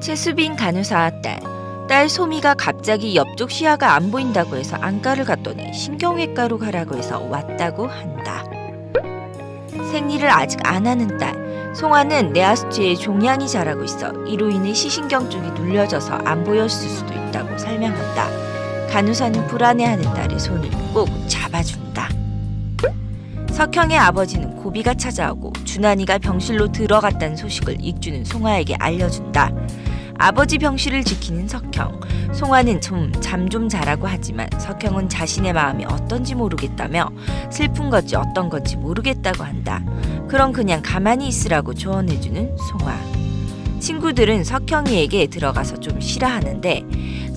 최수빈 간호사 딸. 딸 소미가 갑자기 옆쪽 시야가 안 보인다고 해서 안과를 갔더니 신경외과로 가라고 해서 왔다고 한다. 생리를 아직 안 하는 딸. 송아는 내아수치에 종양이 자라고 있어 이로 인해 시신경 쪽이 눌려져서 안 보였을 수도 있다고 설명한다. 간호사는 불안해하는 딸의 손을 꼭 잡아준다. 석형의 아버지는 고비가 찾아오고 준환이가 병실로 들어갔다는 소식을 익주는 송아에게 알려준다. 아버지 병실을 지키는 석형. 송아는 좀 잠 좀 자라고 하지만 석형은 자신의 마음이 어떤지 모르겠다며 슬픈 건지 어떤 건지 모르겠다고 한다. 그럼 그냥 가만히 있으라고 조언해주는 송아. 친구들은 석형이에게 들어가서 좀 싫어하는데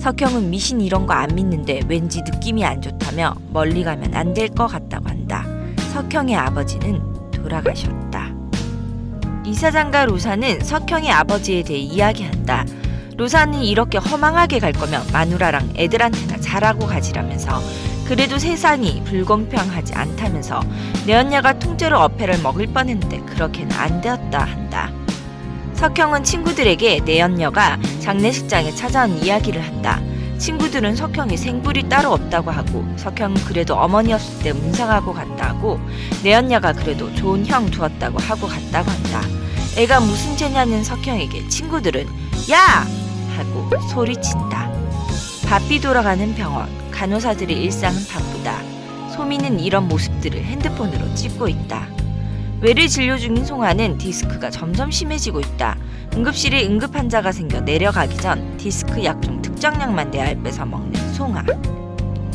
석형은 미신 이런 거 안 믿는데 왠지 느낌이 안 좋다며 멀리 가면 안 될 것 같다고 한다. 석형의 아버지는 돌아가셨다. 이사장과 로사는 석형의 아버지에 대해 이야기한다. 로사는 이렇게 허망하게 갈 거면 마누라랑 애들한테나 잘하고 가지라면서 그래도 세상이 불공평하지 않다면서 내언녀가 통째로 어패를 먹을 뻔했는데 그렇게는 안 되었다 한다. 석형은 친구들에게 내연녀가 장례식장에 찾아온 이야기를 한다. 친구들은 석형이 생불이 따로 없다고 하고 석형은 그래도 어머니 없을 때 문상하고 갔다 하고 내연녀가 그래도 좋은 형 두었다고 하고 갔다고 한다. 애가 무슨 죄냐는 석형에게 친구들은 야! 하고 소리친다. 바삐 돌아가는 병원. 간호사들의 일상은 바쁘다. 소미는 이런 모습들을 핸드폰으로 찍고 있다. 외래 진료 중인 송아는 디스크가 점점 심해지고 있다. 응급실에 응급 환자가 생겨 내려가기 전 디스크 약종 특정량만 내알 빼서 먹는 송아.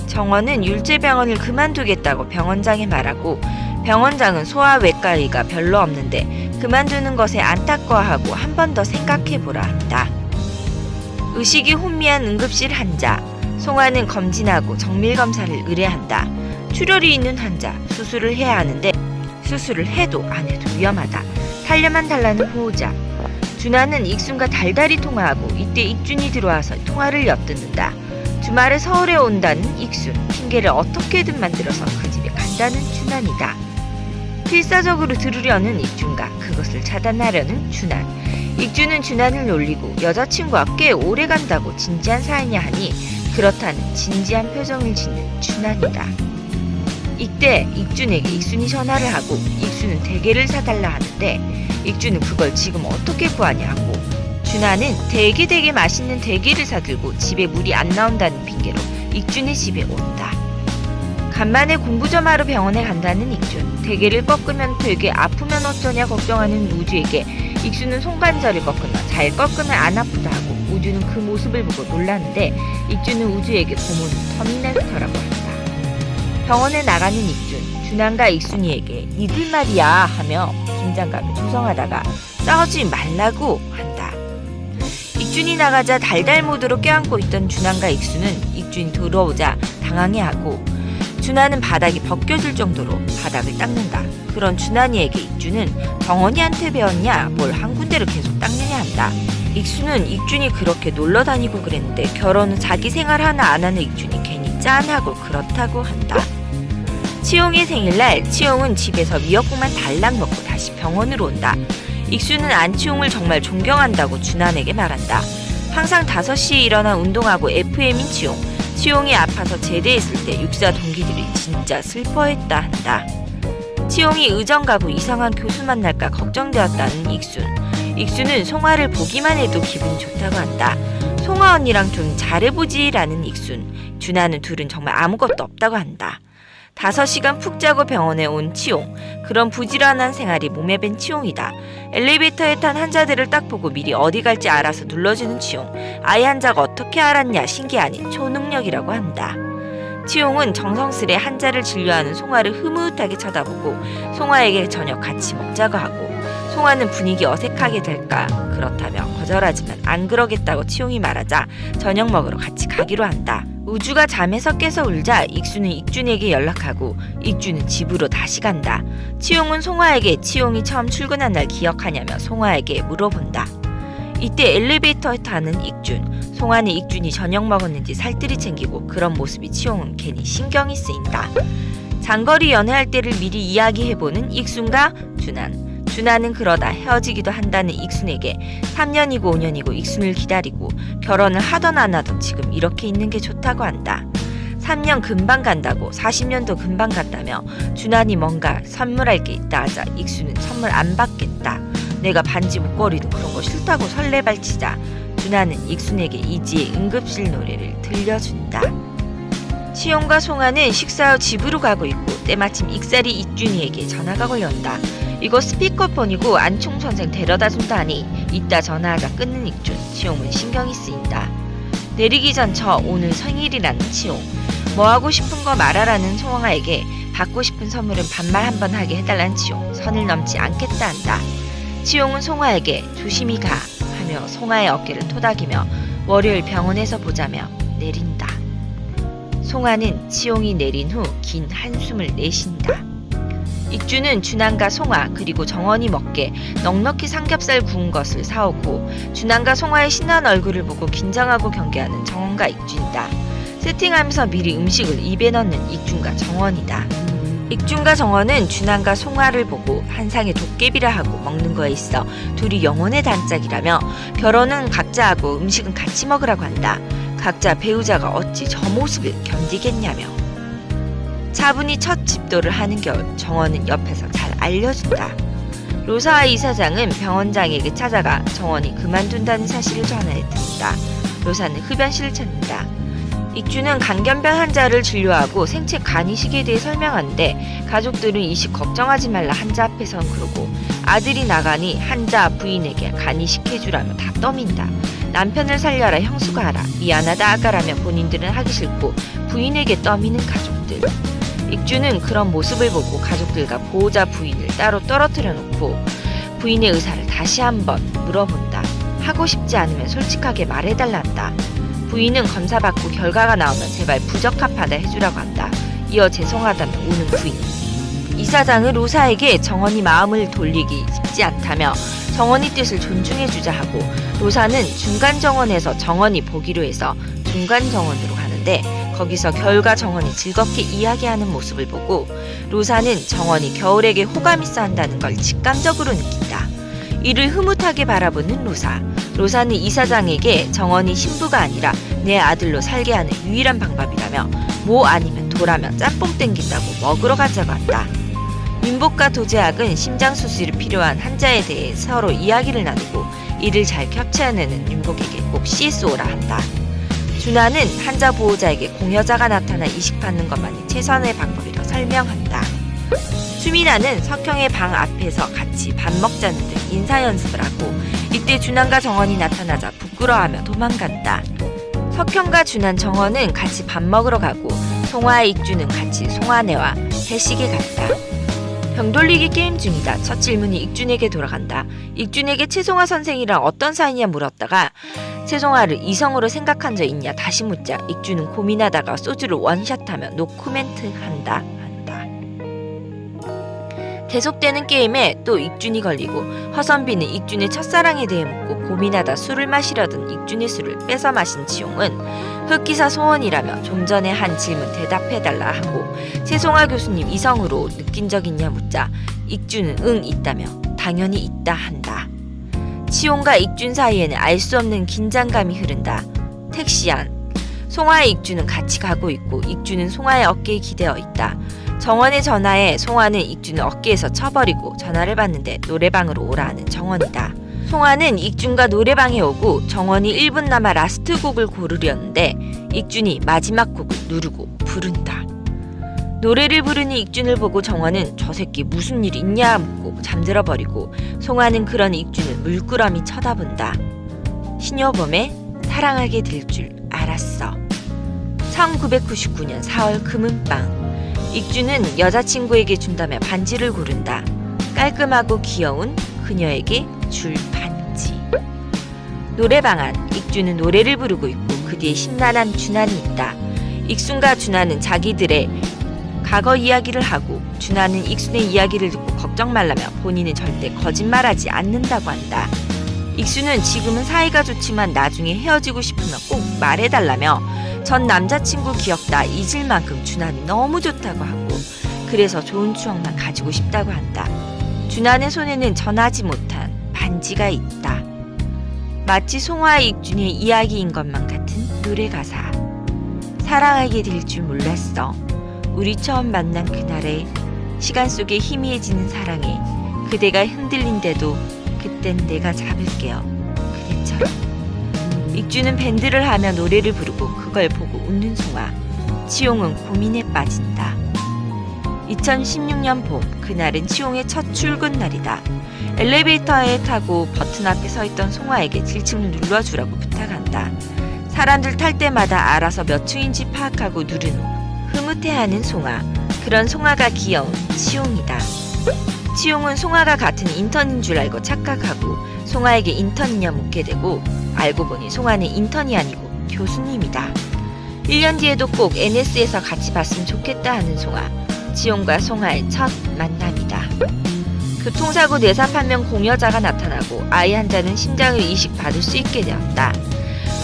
정원은 율제병원을 그만두겠다고 병원장에 말하고 병원장은 소아외과의가 별로 없는데 그만두는 것에 안타까워하고 한 번 더 생각해보라 한다. 의식이 혼미한 응급실 환자. 송아는 검진하고 정밀 검사를 의뢰한다. 출혈이 있는 환자 수술을 해야 하는데 수술을 해도 안 해도 위험하다. 살려만 달라는 보호자. 준하는 익순과 달달이 통화하고 이때 익준이 들어와서 통화를 엿듣는다. 주말에 서울에 온다는 익순. 핑계를 어떻게든 만들어서 그 집에 간다는 준환이다. 필사적으로 들으려는 익준과 그것을 차단하려는 준환. 익준은 준환을 놀리고 여자친구와 꽤 오래 간다고 진지한 사이냐 하니 그렇다는 진지한 표정을 짓는 준환이다. 이때 익준에게 익순이 전화를 하고 익순은 대게를 사달라 하는데 익준은 그걸 지금 어떻게 구하냐고 준하는 되게 되게 맛있는 대게를 사들고 집에 물이 안 나온다는 핑계로 익준의 집에 온다. 간만에 공부 좀 하러 병원에 간다는 익준. 대게를 꺾으면 되게 아프면 어쩌냐 걱정하는 우주에게 익순은 손관절을 꺾으나 잘 꺾으면 안 아프다 하고 우주는 그 모습을 보고 놀라는데 익준은 우주에게 고모는 터미네이터라고 한다. 병원에 나가는 익준, 준환과 익순이에게 니들 말이야 하며 긴장감을 조성하다가 싸우지 말라고 한다. 익준이 나가자 달달 모드로 껴안고 있던 준환과 익순은 익준이 들어오자 당황해하고 준환은 바닥이 벗겨질 정도로 바닥을 닦는다. 그런 준환이에게 익준은 정원이한테 배웠냐 뭘 한 군데를 계속 닦느냐 한다. 익순은 익준이 그렇게 놀러 다니고 그랬는데 결혼은 자기 생활 하나 안 하는 익준이 괜히 짠하고 그렇다고 한다. 치용의 생일날 치용은 집에서 미역국만 달랑 먹고 다시 병원으로 온다. 익수는 안치용을 정말 존경한다고 준환에게 말한다. 항상 5시에 일어나 운동하고 FM인 치용. 치용이 아파서 제대했을 때 육사 동기들이 진짜 슬퍼했다 한다. 치용이 의정 가고 이상한 교수 만날까 걱정되었다는 익순. 익순은 송아를 보기만 해도 기분이 좋다고 한다. 송아 언니랑 좀 잘해보지라는 익순. 준하는 둘은 정말 아무것도 없다고 한다. 다섯 시간 푹 자고 병원에 온 치용. 그런 부지런한 생활이 몸에 밴 치용이다. 엘리베이터에 탄 환자들을 딱 보고 미리 어디 갈지 알아서 눌러주는 치용. 아이 환자가 어떻게 알았냐 신기하니 초능력이라고 한다. 치용은 정성스레 환자를 진료하는 송아를 흐뭇하게 쳐다보고 송아에게 저녁 같이 먹자고 하고 송아는 분위기 어색하게 될까 그렇다며 거절하지만 안 그러겠다고 치용이 말하자 저녁 먹으러 같이 가기로 한다. 우주가 잠에서 깨서 울자 익수는 익준에게 연락하고 익준은 집으로 다시 간다. 치용은 송아에게 치용이 처음 출근한 날 기억하냐며 송아에게 물어본다. 이때 엘리베이터에 타는 익준. 송아는 익준이 저녁 먹었는지 살뜰히 챙기고 그런 모습이 치용은 괜히 신경이 쓰인다. 장거리 연애할 때를 미리 이야기해보는 익순과 준한. 준하는 그러다 헤어지기도 한다는 익순에게 3년이고 5년이고 익순을 기다리고 결혼을 하던 안 하던 지금 이렇게 있는 게 좋다고 한다. 3년 금방 간다고 40년도 금방 간다며 준하니 뭔가 선물할 게 있다 하자 익수는 선물 안 받겠다. 내가 반지 목걸이도 그런 거 싫다고 설레발치자 준하는 익순에게 이지의 응급실 노래를 들려준다. 시용과 송아는 식사 후 집으로 가고 있고 때마침 익살이 익준이에게 전화가 걸려온다. 이거 스피커폰이고 안총 선생 데려다 준다 하니 이따 전화하자 끊는 익준 치용은 신경이 쓰인다. 내리기 전 저 오늘 생일이라는 치용 뭐 하고 싶은 거 말하라는 송아에게 받고 싶은 선물은 반말 한 번 하게 해달라는 치용 선을 넘지 않겠다 한다. 치용은 송아에게 조심히 가 하며 송아의 어깨를 토닥이며 월요일 병원에서 보자며 내린다. 송아는 치용이 내린 후 긴 한숨을 내쉰다. 익주는 준한과 송아 그리고 정원이 먹게 넉넉히 삼겹살 구운 것을 사오고 준한과 송아의 신난 얼굴을 보고 긴장하고 경계하는 정원과 익준이다. 세팅하면서 미리 음식을 입에 넣는 익준과 정원이다. 익준과 정원은 준한과 송아를 보고 한상에 도깨비라 하고 먹는 거에 있어 둘이 영혼의 단짝이라며 결혼은 각자 하고 음식은 같이 먹으라고 한다. 각자 배우자가 어찌 저 모습을 견디겠냐며. 차분히 첫 집도를 하는 겨울 정원은 옆에서 잘 알려준다. 로사와 이사장은 병원장에게 찾아가 정원이 그만둔다는 사실을 전해 듣는다. 로사는 흡연실을 찾는다. 익주는 간견병 환자를 진료하고 생체 간 이식에 대해 설명하는데 가족들은 이식 걱정하지 말라 한자 앞에선 그러고 아들이 나가니 한자 부인에게 간 이식해주라며 다 떠민다. 남편을 살려라 형수가 하라 미안하다 아가라며 본인들은 하기 싫고 부인에게 떠미는 가족들. 익주는 그런 모습을 보고 가족들과 보호자 부인을 따로 떨어뜨려 놓고 부인의 의사를 다시 한번 물어본다. 하고 싶지 않으면 솔직하게 말해달란다. 부인은 검사받고 결과가 나오면 제발 부적합하다 해주라고 한다. 이어 죄송하다며 우는 부인. 이 사장은 로사에게 정원이 마음을 돌리기 쉽지 않다며 정원이 뜻을 존중해주자 하고 로사는 중간 정원에서 정원이 보기로 해서 중간 정원으로 가는데 거기서 겨울과 정원이 즐겁게 이야기하는 모습을 보고 로사는 정원이 겨울에게 호감 있어 한다는 걸 직감적으로 느낀다. 이를 흐뭇하게 바라보는 로사. 로사는 이사장에게 정원이 신부가 아니라 내 아들로 살게 하는 유일한 방법이라며 뭐 아니면 돌아면 짬뽕 땡긴다고 먹으러 가자고 한다. 윤복과 도제학은 심장 수술이 필요한 환자에 대해 서로 이야기를 나누고 이를 잘 캡처해내는 윤복에게 꼭 CSO라 한다. 준하는 환자 보호자에게 공여자가 나타나 이식받는 것만이 최선의 방법이라 설명한다. 수민아는 석형의 방 앞에서 같이 밥 먹자는 등 인사 연습을 하고 이때 준환과 정원이 나타나자 부끄러워하며 도망간다. 석형과 준환 정원은 같이 밥 먹으러 가고 송화 익주는 같이 송화네와 회식에 갔다. 병 돌리기 게임 중이다. 첫 질문이 익준에게 돌아간다. 익준에게 최송화 선생이랑 어떤 사이냐 물었다가 최송화를 이성으로 생각한 적 있냐 다시 묻자 익준은 고민하다가 소주를 원샷하며 노코멘트 한다 한다. 계속되는 게임에 또 익준이 걸리고 허선비는 익준의 첫사랑에 대해 묻고 고민하다 술을 마시려던 익준의 술을 뺏어 마신 지용은 흑기사 소원이라며 좀 전에 한 질문 대답해달라 하고 최송화 교수님 이성으로 느낀 적 있냐 묻자 익준은 응 있다며 당연히 있다 한다. 치용과 익준 사이에는 알 수 없는 긴장감이 흐른다. 택시 안. 송화의 익준은 같이 가고 있고 익준은 송화의 어깨에 기대어 있다. 정원의 전화에 송화는 익준을 어깨에서 쳐버리고 전화를 받는데 노래방으로 오라 하는 정원이다. 송화는 익준과 노래방에 오고 정원이 1분 남아 라스트 곡을 고르려는데 익준이 마지막 곡을 누르고 부른다. 노래를 부르는 익준을 보고 정원은 저 새끼 무슨 일 있냐 묻고 잠들어 버리고 송화는 그런 익준을 물끄러미 쳐다본다. 신여범의 사랑하게 될 줄 알았어. 1999년 4월 금은방. 익준은 여자친구에게 준다며 반지를 고른다. 깔끔하고 귀여운 그녀에게 줄 반지. 노래방 안 익준은 노래를 부르고 있고 그 뒤에 심란한 준환이 있다. 익순과 준환은 자기들의 과거 이야기를 하고 준하는 익순의 이야기를 듣고 걱정 말라며 본인은 절대 거짓말하지 않는다고 한다. 익순은 지금은 사이가 좋지만 나중에 헤어지고 싶으면 꼭 말해달라며 전 남자친구 기억다 잊을 만큼 준하는 너무 좋다고 하고 그래서 좋은 추억만 가지고 싶다고 한다. 준하는 손에는 전하지 못한 반지가 있다. 마치 송화의 익준의 이야기인 것만 같은 노래 가사. 사랑하게 될 줄 몰랐어. 우리 처음 만난 그날에 시간 속에 희미해지는 사랑에 그대가 흔들린데도 그땐 내가 잡을게요. 그대처럼. 익주는 밴드를 하며 노래를 부르고 그걸 보고 웃는 송아. 치용은 고민에 빠진다. 2016년 봄, 그날은 치용의 첫 출근 날이다. 엘리베이터에 타고 버튼 앞에 서 있던 송아에게 7층을 눌러주라고 부탁한다. 사람들 탈 때마다 알아서 몇 층인지 파악하고 누른 후 흐뭇해하는 송아. 그런 송아가 귀여운 치용이다. 치용은 송아가 같은 인턴인 줄 알고 착각하고 송아에게 인턴이냐 묻게 되고 알고 보니 송아는 인턴이 아니고 교수님이다. 1년 뒤에도 꼭 NS에서 같이 봤으면 좋겠다 하는 송아. 지용과 송아의 첫 만남이다. 교통사고 뇌사 판명 공여자가 나타나고 아이 환자는 심장을 이식받을 수 있게 되었다.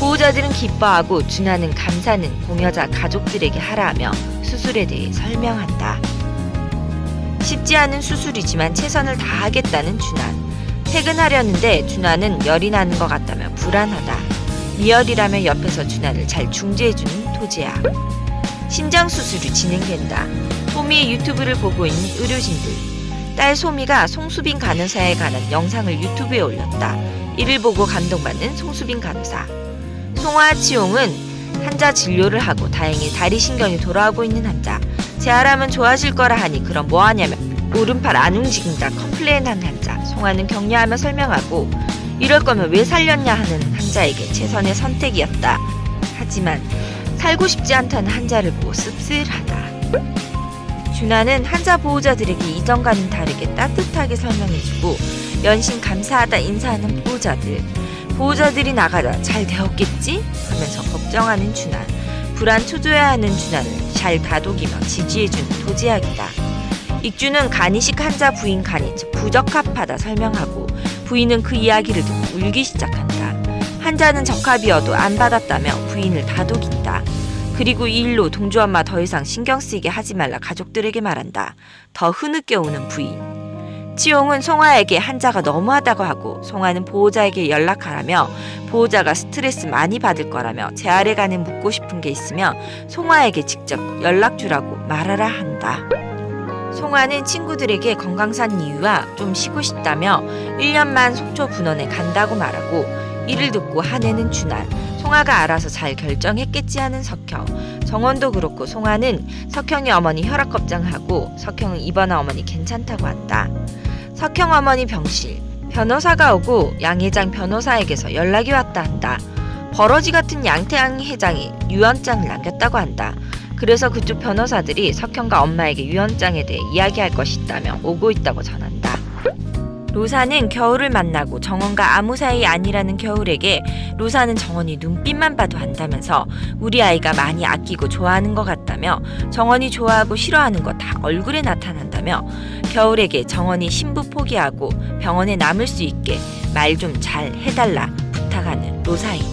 보호자들은 기뻐하고 준하는 감사는 공여자 가족들에게 하라하며 수술에 대해 설명한다. 쉽지 않은 수술이지만 최선을 다하겠다는 준한. 퇴근하려는데 준하는 열이 나는 것 같다며 불안하다. 미열이라며 옆에서 준하를 잘 중재해주는 도재야. 심장 수술이 진행된다. 소미의 유튜브를 보고 있는 의료진들. 딸 소미가 송수빈 간호사에 관한 영상을 유튜브에 올렸다. 이를 보고 감동받는 송수빈 간호사. 송화 치용은 환자 진료를 하고 다행히 다리 신경이 돌아오고 있는 환자. 재활하면 좋아질 거라 하니 그럼 뭐 하냐며 오른팔 안 움직인다 컴플레인한 환자. 송화는 격려하며 설명하고 이럴 거면 왜 살렸냐 하는 환자에게 최선의 선택이었다. 하지만 살고 싶지 않다는 환자를 보고 씁쓸하다. 준하는 환자 보호자들에게 이전과는 다르게 따뜻하게 설명해주고 연신 감사하다 인사하는 보호자들. 보호자들이 나가다 잘 되었겠지? 하면서 걱정하는 준한. 불안 초조해하는 준한을 잘 다독이며 지지해주는 도제약이다. 익주는 간이식 환자 부인 간이 부적합하다 설명하고 부인은 그 이야기를 듣고 울기 시작한다. 환자는 적합이어도 안 받았다며 부인을 다독인다. 그리고 이 일로 동주 엄마 더 이상 신경 쓰이게 하지 말라 가족들에게 말한다. 더 흐느껴 오는 부인. 치용은 송아에게 환자가 너무하다고 하고 송아는 보호자에게 연락하라며 보호자가 스트레스 많이 받을 거라며 재활에 가는 묻고 싶은 게 있으며 송아에게 직접 연락 주라고 말하라 한다. 송아는 친구들에게 건강산 이유와 좀 쉬고 싶다며 1년만 속초 분원에 간다고 말하고 이를 듣고 한해는 준한 송아가 알아서 잘 결정했겠지 하는 석형. 정원도 그렇고 송아는 석형이 어머니 혈압 걱정하고 석형은 입원한 어머니 괜찮다고 한다. 석형 어머니 병실. 변호사가 오고 양 회장 변호사에게서 연락이 왔다 한다. 버러지 같은 양태양 회장이 유언장을 남겼다고 한다. 그래서 그쪽 변호사들이 석형과 엄마에게 유언장에 대해 이야기할 것이 있다며 오고 있다고 전한다. 로사는 겨울을 만나고 정원과 아무 사이 아니라는 겨울에게 로사는 정원이 눈빛만 봐도 한다면서 우리 아이가 많이 아끼고 좋아하는 것 같다며 정원이 좋아하고 싫어하는 거 다 얼굴에 나타난다며 겨울에게 정원이 신부 포기하고 병원에 남을 수 있게 말 좀 잘 해달라 부탁하는 로사이다.